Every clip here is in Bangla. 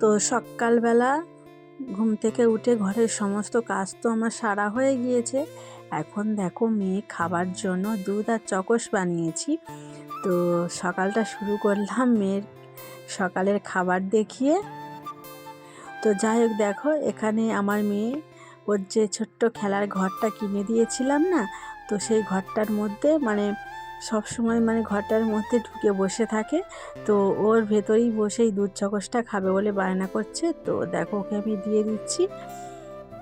তো সকালবেলা ঘুম থেকে উঠে ঘরের সমস্ত কাজ তো আমার সারা হয়ে গিয়েছে। এখন দেখো মেয়ে খাবার জন্য দুধ আর চকস বানিয়েছি। তো সকালটা শুরু করলাম মেয়ের সকালের খাবার দেখিয়ে। তো যাই হোক দেখো, এখানে আমার মেয়ে ওর যে ছোট্ট খেলার ঘরটা কিনে দিয়েছিলাম না, তো সেই ঘরটার মধ্যে মানে সব সময় মানে ঘরটার মধ্যে ঢুকে বসে থাকে। তো ওর ভেতরেই বসেই দুধ চকসটা খাবে বলে বায়না করছে। তো দেখো ওকে আমি দিয়ে দিচ্ছি।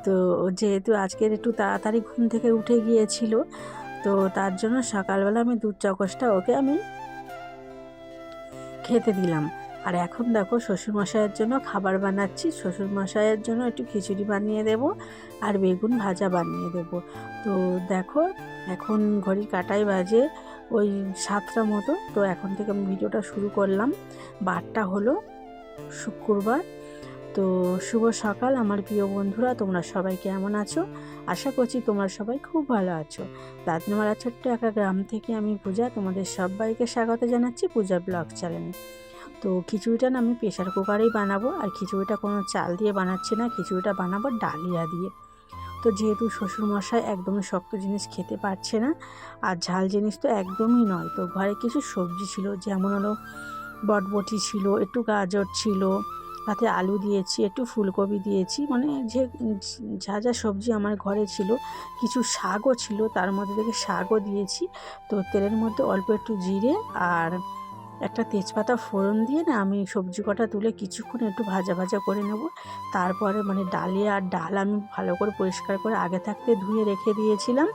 তো যেহেতু আজকের একটু তাড়াতাড়ি ঘুম থেকে উঠে গিয়েছিল, তো তার জন্য সকালবেলা আমি দুধ চকসটা ওকে আমি খেতে দিলাম। আর এখন দেখো শ্বশুরমশাইয়ের জন্য খাবার বানাচ্ছি। শ্বশুরমশাইয়ের জন্য একটু খিচুড়ি বানিয়ে দেব আর বেগুন ভাজা বানিয়ে দেব। তো দেখো এখন ঘড়ির কাটাই বাজে ওই সাতটা মতো। তো এখন থেকে আমি ভিডিওটা শুরু করলাম। বারটা হলো শুক্রবার। তো শুভ সকাল আমার প্রিয় বন্ধুরা, তোমরা সবাই কেমন আছো? আশা করছি তোমরা সবাই খুব ভালো আছো। দাদনমারা ছোট্ট একটা গ্রাম থেকে আমি পূজা তোমাদের সবাইকে স্বাগত জানাচ্ছি পূজা ব্লগ চ্যানেলে। তো খিচুড়িটা না আমি প্রেশার কুকারেই বানাবো, আর খিচুড়িটা কোনো চাল দিয়ে বানাচ্ছি না। খিচুড়িটা বানাবো ডালিয়া দিয়ে। তো যেহেতু শ্বশুরমশাই একদমই শক্ত জিনিস খেতে পারছে না, আর ঝাল জিনিস তো একদমই নয়। তো ঘরে কিছু সবজি ছিল, যেমন হলো বটবটি ছিল, একটু গাজর ছিল, তাতে আলু দিয়েছি, একটু ফুলকপি দিয়েছি মানে যে যা যা সবজি আমার ঘরে ছিল, কিছু শাকও ছিল, তার মধ্যে থেকে শাকও দিয়েছি। তো তেলের মধ্যে অল্প একটু জিরে আর একটা তেজপাতা ফোড়ন দিয়ে না আমি সবজি কটা তুলে কিছুক্ষণ একটু ভাজা ভাজা করে নেব। তারপরে মানে ডালিয়া আর ডাল আমি ভালো করে পরিষ্কার করে আগে থাকতে ধুয়ে রেখে দিয়েছিলাম।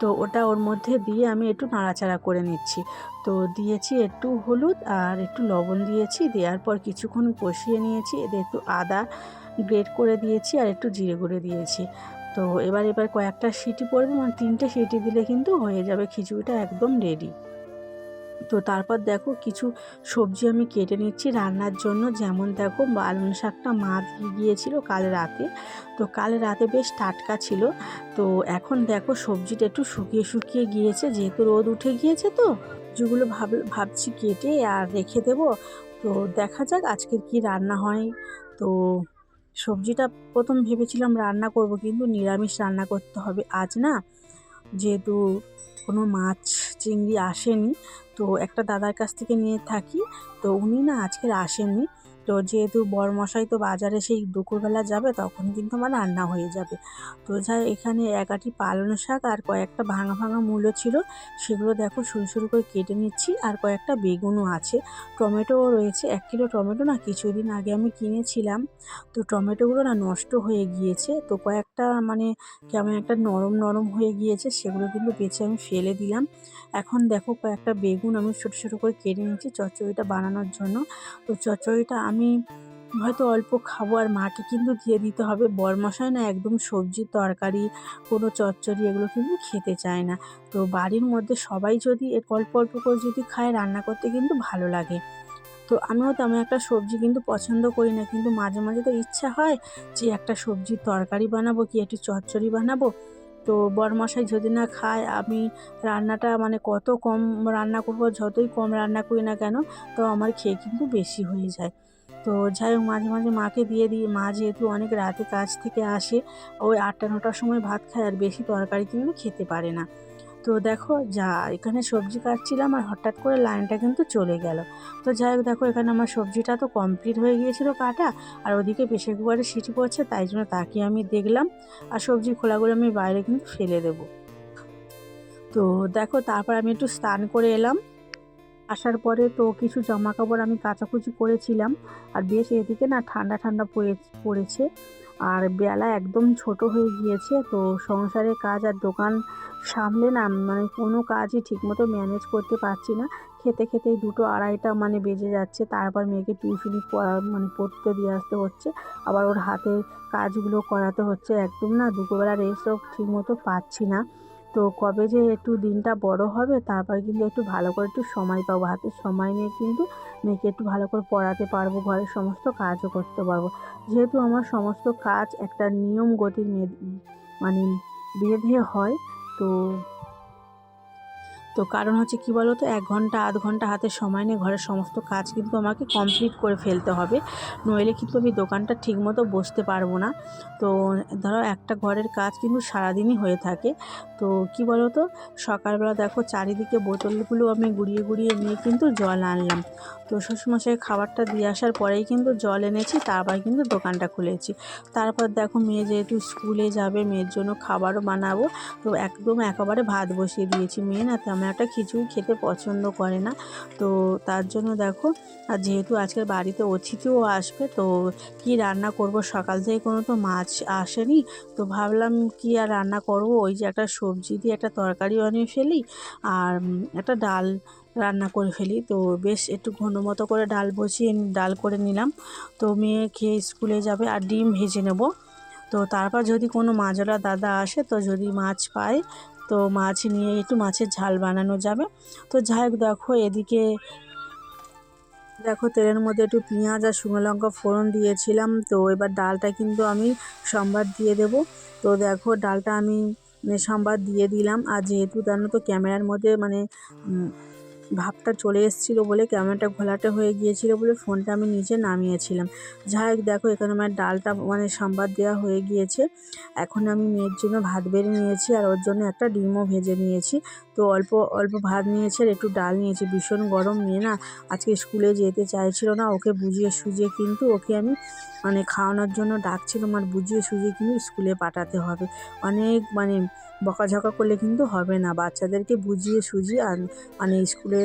তো ওটা ওর মধ্যে দিয়ে আমি একটু নাড়াচাড়া করে নিচ্ছি। তো দিয়েছি একটু হলুদ আর একটু লবণ দিয়েছি, দেওয়ার পর কিছুক্ষণ কষিয়ে নিয়েছি, এতে একটু আদা গ্রেট করে দিয়েছি আর একটু জিরে গুঁড়ে দিয়েছি। তো এবার এবার কয়েকটা সিটি পড়বে মানে তিনটে সিটি দিলে কিন্তু হয়ে যাবে, খিচুড়িটা একদম রেডি তো তারপর দেখো কিছু সবজি আমি কেটে নিচ্ছি রান্নার জন্য। যেমন দেখো পালং শাকটা মা দিয়ে গিয়েছিল কাল রাতে। তো কাল রাতে বেশ টাটকা ছিল। তো এখন দেখো সবজিটা একটু শুকিয়ে শুকিয়ে গিয়েছে। যেহেতু রোদ উঠে গিয়েছে তো যেগুলো ভাব, ভাবছি কেটে আর রেখে দেবো। তো দেখা যাক আজকের কি রান্না হয়। তো সবজিটা প্রথম ভেবেছিলাম রান্না করব কিন্তু নিরামিষ রান্না করতে হবে আজ না। যেহেতু কোনো মাছ চিংড়ি আসেনি, তো একটা দাদার কাছ থেকে নিয়ে থাকি। তো উনি না আজকের আসেননি। তো যেহেতু বরমশাই তো বাজারে সেই দুপুরবেলা যাবে, তখন কিন্তু আমার রান্না হয়ে যাবে। তো যাই, এখানে একাটি পালং শাক আর কয়েকটা ভাঙা ভাঙা মূলো ছিল, সেগুলো দেখো শুরু শুরু করে কেটে নিচ্ছি, আর কয়েকটা বেগুনও আছে। টমেটোও রয়েছে, এক কিলো টমেটো না কিছুদিন আগে আমি কিনেছিলাম। তো টমেটোগুলো না নষ্ট হয়ে গিয়েছে, তো কয়েকটা মানে কেমন একটা নরম নরম হয়ে গিয়েছে, সেগুলো কিন্তু বেছে আমি ফেলে দিলাম। এখন দেখো কয়েকটা বেগুন আমি ছোটো ছোটো করে কেটে নিচ্ছি চচ্চড়িটা বানানোর জন্য। তো চচ্চড়িটা আমি হয়তো অল্প খাব আর মাকে কিন্তু দিয়ে দিতে হবে। বরমশাই না একদম সবজি তরকারি, কোনো চচ্চড়ি এগুলো কিন্তু খেতে চায় না। তো বাড়ির মধ্যে সবাই যদি অল্প অল্প করে যদি খায়, রান্না করতে কিন্তু ভালো লাগে। তো আমিও তেমন একটা সবজি কিন্তু পছন্দ করি না। কিন্তু মাঝে মাঝে তো ইচ্ছা হয় যে একটা সবজির তরকারি বানাবো কি, একটু চচ্চড়ি বানাবো? তো বরমশাই যদি না খায়, আমি রান্নাটা মানে কত কম রান্না করব, যতই কম রান্না করি না কেন, তো আমার খেয়ে কিন্তু বেশি হয়ে যায়। তো যাই হোক, মাঝে মাঝে মাকে দিয়ে দিই। মা যেহেতু অনেক রাতে কাজ থেকে আসে, ওই আটটা নটার সময় ভাত খায়, আর বেশি তরকারি কিন্তু খেতে পারে না। তো দেখো, যা এখানে সবজি কাটছিলাম আর হঠাৎ করে লাইনটা কিন্তু চলে গেল। তো যাই হোক, দেখো এখানে আমার সবজিটা তো কমপ্লিট হয়ে গিয়েছিল কাটা আর ওদিকে প্রেশার কুকারে সিটি পড়ছে, তাই জন্য তাকে আমি দেখলাম আর সবজি খোলাগুলো আমি বাইরে কিন্তু ফেলে দেব। তো দেখো, তারপর আমি একটু স্নান করে এলাম। আসার পরে তো কিছু জামা কাপড় আমি কাচাকুচি করেছিলাম। আর বেশ এদিকে না ঠান্ডা ঠান্ডা পড়ে, পড়েছে। আর বেলা একদম ছোট হয়ে গিয়েছে, তো সংসারের কাজ আর দোকান সামলে না মানে কোনো কাজই ঠিকমতো ম্যানেজ করতে পারছি না। খেতে খেতেই দুটো আড়াইটা মানে বেজে যাচ্ছে, তারপর মেয়েকে টিউশনি পড়া মানে পড়তে দিয়ে আসতে হচ্ছে। আবার ওর হাতের কাজগুলো করাতে হচ্ছে, একদম না, দুপুরবেলা রেস্টও ঠিকমতো পাচ্ছি না। তো কবে যে একটু দিনটা বড় হবে, তারপর কিন্তু একটু ভালো করে একটু সময় পাবো। হাতে সময় নিয়ে কিন্তু মেয়েকে একটু ভালো করে পড়াতে পারব, ঘরের সমস্ত কাজও করতে পারব। যেহেতু আমার সমস্ত কাজ একটা নিয়ম গতির মানে বেঁধে হয়, তো তো কারণ হচ্ছে কি বলো তো এক ঘণ্টা, আধ ঘণ্টা হাতে সময় নিয়ে ঘরের সমস্ত কাজ কিন্তু আমাকে কমপ্লিট করে ফেলতে হবে। নইলে কিন্তু আমি দোকানটা ঠিকমতো বসতে পারব না। তো ধরো একটা ঘরের কাজ কিন্তু সারাদিনই হয়ে থাকে। তো কি বলো তো সকালবেলা দেখো চারিদিকে বোতলগুলো আমি গুড়িয়ে গুড়িয়ে নিয়ে কিন্তু জল আনলাম। তো শ্বশুরমশাই খাবারটা দিয়ে আসার পরেই কিন্তু জল এনেছি, তারপর কিন্তু দোকানটা খুলেছি। তারপর দেখো মেয়ে যেহেতু স্কুলে যাবে, মেয়ের জন্য খাবারও বানাবো। তো একদম একেবারে ভাত বসিয়ে দিয়েছি। মেয়ে না তেমন একটা খিচুড়ি খেতে পছন্দ করে না। তো তার জন্য দেখো, আর যেহেতু আজকের বাড়িতে অতিথিও আসবে, তো কি রান্না করব? সকাল থেকে কোনো তো মাছ আসেনি। তো ভাবলাম কি আর রান্না করব? ওই যে একটা সবজি দিয়ে একটা তরকারি বানিয়ে ফেলি, আর একটা ডাল রান্না করে ফেলি। তো বেশ একটু ঘন মতো করে ডাল বসিয়ে ডাল করে নিলাম। তো মেয়ে খেয়ে স্কুলে যাবে আর ডিম ভেজে নেব। তো তারপর যদি কোনো মাজরা দাদা আসে, তো যদি মাছ পায়, তো মাছ নিয়ে একটু মাছের ঝাল বানানো যাবে। তো যাই দেখো এদিকে, দেখো তেলের মধ্যে একটু পেঁয়াজ আর শুকনো লঙ্কা ফোড়ন দিয়েছিলাম। তো এবার ডালটা কিন্তু আমি সম্বাদ দিয়ে দেব। তো দেখো ডালটা আমি মানে সম্বাদ দিয়ে দিলাম। আর যেহেতু জানো তো ক্যামেরার মধ্যে মানে ভাবটা চলে এসেছিল বলে ক্যামেরাটা ঘোলাটে হয়ে গিয়েছিল বলে ফোনটা আমি নিচে নামিয়েছিলাম। যাই দেখো, এখানে আমার ডালটা মানে সম্বাদ দেওয়া হয়ে গিয়েছে। এখন আমি মেয়ের জন্য ভাত বেড়ে নিয়েছি আর ওর জন্য একটা ডিমও ভেজে নিয়েছি। তো অল্প অল্প ভাত নিয়েছি আর একটু ডাল নিয়েছি। ভীষণ গরম মেয়ে না আজকে স্কুলে যেতে চাইছিল না, ওকে বুঝিয়ে সুঝিয়ে কিন্তু ওকে আমি মানে খাওয়ানোর জন্য ডাকছিলাম আর বুঝিয়ে সুঝিয়ে কিন্তু স্কুলে পাঠাতে হবে। অনেক মানে বকাঝকা করলে কিন্তু হবে না। বাচ্চাদেরকে বুঝিয়ে সুঝিয়ে আর মানে স্কুলে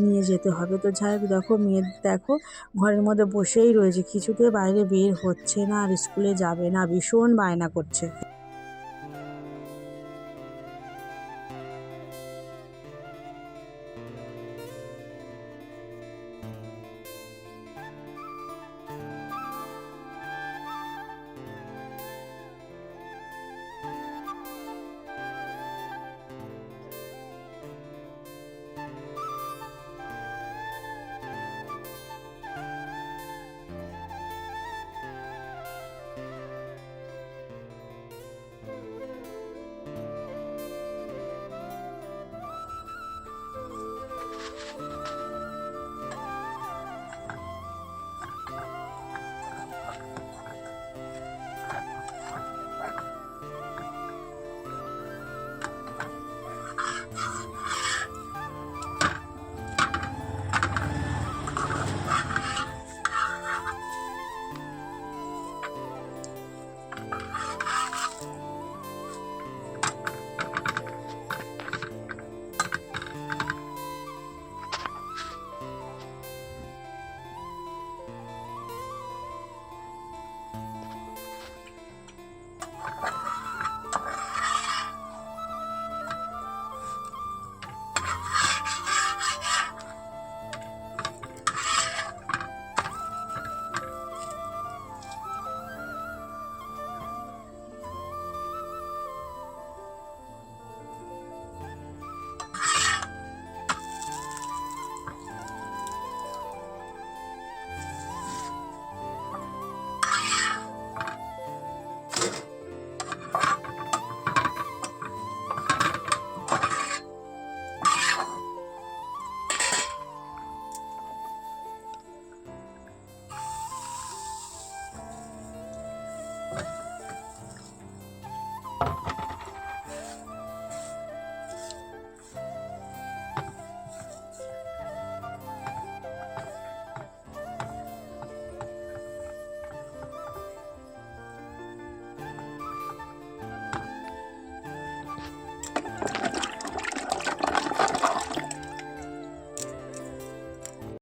নিয়ে যেতে হবে। তো যাই দেখো মেয়ে দেখো, ঘরের মধ্যে বসেই রয়েছে। কিছুতে বাইরে বের হচ্ছে না আর স্কুলে যাবে না। ভীষণ বায়না করছে।